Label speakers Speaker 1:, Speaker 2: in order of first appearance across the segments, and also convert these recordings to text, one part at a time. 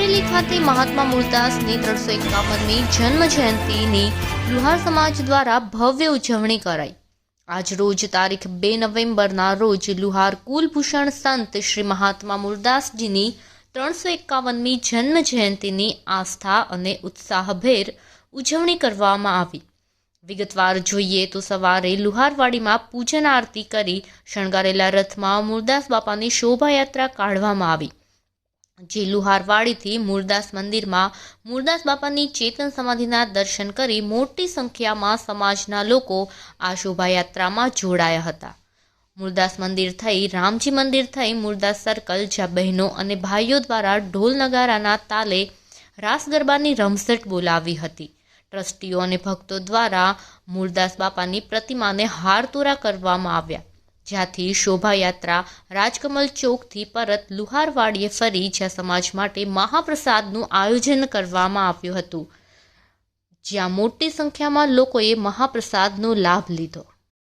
Speaker 1: અમરેલી ખાતે મહાત્મા મૂળદાસની ત્રણસો એકાવનમી જન્મ જયંતિની લુહાર સમાજ દ્વારા ભવ્ય ઉજવણી કરાઈ. આજ રોજ તારીખ બે નવેમ્બરના રોજ લુહાર કુલભૂષણ સંત શ્રી મહાત્મા મૂળદાસજીની ત્રણસો એકાવનમી જન્મ જયંતિની આસ્થા અને ઉત્સાહભેર ઉજવણી કરવામાં આવી. વિગતવાર જોઈએ તો સવારે લુહારવાડીમાં પૂજન આરતી કરી શણગારેલા રથમાં મૂળદાસ બાપાની શોભાયાત્રા કાઢવામાં આવી. જે લુહારવાડીથી મૂળદાસ મંદિરમાં મૂળદાસ બાપાની ચેતન સમાધિના દર્શન કરી મોટી સંખ્યામાં સમાજના લોકો આ શોભાયાત્રામાં જોડાયા હતા. મૂળદાસ મંદિર થઈ, રામજી મંદિર થઈ, મૂળદાસ સર્કલ, જ્યાં બહેનો અને ભાઈઓ દ્વારા ઢોલ નગારાના તાલે રાસ ગરબાની રમઝટ બોલાવી હતી. ટ્રસ્ટીઓ અને ભક્તો દ્વારા મૂળદાસ બાપાની પ્રતિમાને હારતોરા કરવામાં આવ્યા. જ્યાંથી શોભાયાત્રા રાજકમલ ચોકથી પરત લુહારવાડીએ ફરી, જ્યાં સમાજ માટે મહાપ્રસાદનું આયોજન કરવામાં આવ્યું હતું. જ્યાં મોટી સંખ્યામાં લોકોએ મહાપ્રસાદનો લાભ લીધો.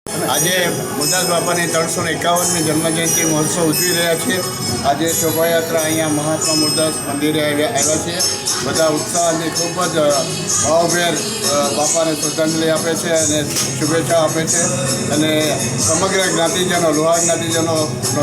Speaker 2: આજે મુદાસ બાપાની ત્રણસો ને એકાવનમી જન્મજયંતિ મહોત્સવ ઉજવી રહ્યા છીએ આજે શોભાયાત્રા અહીંયા મહાત્મા મુરદાસ મંદિરે આવ્યા છે. બધા ઉત્સાહથી ખૂબ જ ભાવભેર બાપાને શ્રદ્ધાંજલિ આપે છે અને શુભેચ્છા આપે છે. અને સમગ્ર જ્ઞાતિજનો, લોહાર જ્ઞાતિજનોનો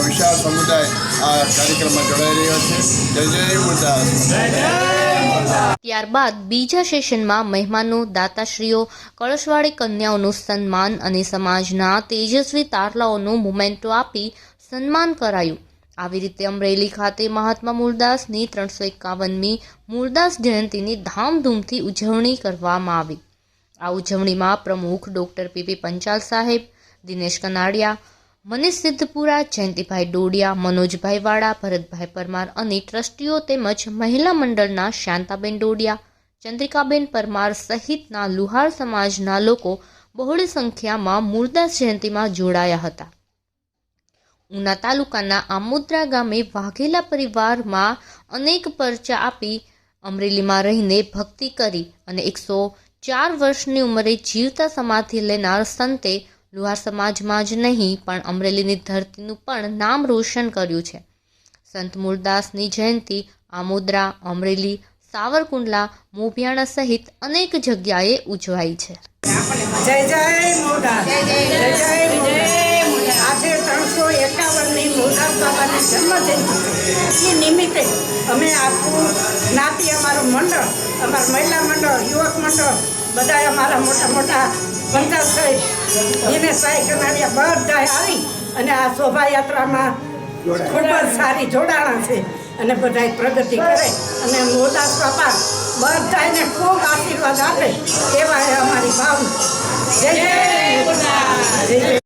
Speaker 2: વિશાળ સમુદાય આ કાર્યક્રમમાં જોડાઈ રહ્યો છે. જય જય મુરદાસ.
Speaker 1: ત્યારબાદ બીજા સેશનમાં મહેમાનો, દાતાશ્રીઓ, કળશવાળી કન્યાઓનું સન્માન અને સમાજના તેજસ્વી તારલાઓનું મોમેન્ટો આપી સન્માન કરાયું. આવી રીતે અમરેલી ખાતે મહાત્મા મૂળદાસની ત્રણસો એકાવનમી મૂળદાસ જયંતિની ધામધૂમથી ઉજવણી કરવામાં આવી. આ ઉજવણીમાં પ્રમુખ ડૉક્ટર પીપી પંચાલ સાહેબ, દિનેશ કનાડિયા મનીષ સિદ્ધપુરા, જયંતિભાઈ ડોડિયા, મનોજભાઈ વાડા ભરતભાઈ પરમાર અને ટ્રસ્ટીઓ તેમજ મહિલા મંડળના શાંતાબેન ડોડિયા, ચંદ્રિકાબેન પરમાર સહિતના લુહાર સમાજના લોકો બહોળી સંખ્યામાં મૂળદાસ જયંતિમાં જોડાયા હતા. ઉના તાલુકાના આમોદરા ગામે વાઘેલા પરિવારમાં અનેક પરચા આપી અમરેલીમાં રહીને ભક્તિ કરી અને એકસો ચાર વર્ષની ઉંમરે જીવતા સમાધિ લેનાર સંતે લુહાર સમાજમાં જ નહીં, પણ અમરેલીની ધરતીનું પણ નામ રોશન કર્યું છે. સંત મૂળદાસની જયંતિ, આમોદરા, અમરેલી, સાવરકુંડલા, મોભિયાણા સહિત અનેક જગ્યાએ ઉજવાય છે.
Speaker 3: જય જય આજે ત્રણસો એકાવનની મોઢા બાબાની જન્મજયંતિ નિમિત્તે અમે આખું નાતી અમારું મંડળ, અમારું મહિલા મંડળ, યુવક મંડળ બધા અમારા મોટા મોટા પંચાયત સાહેબ સાઈ કનાડિયા બધા આવી અને આ શોભાયાત્રામાં ખૂબ જ સારી જોડાણા છે. અને બધા પ્રગતિ કરે. અને મોદાસ બાપા બધાને ખૂબ આશીર્વાદ આપે એવા અમારી ભાવના.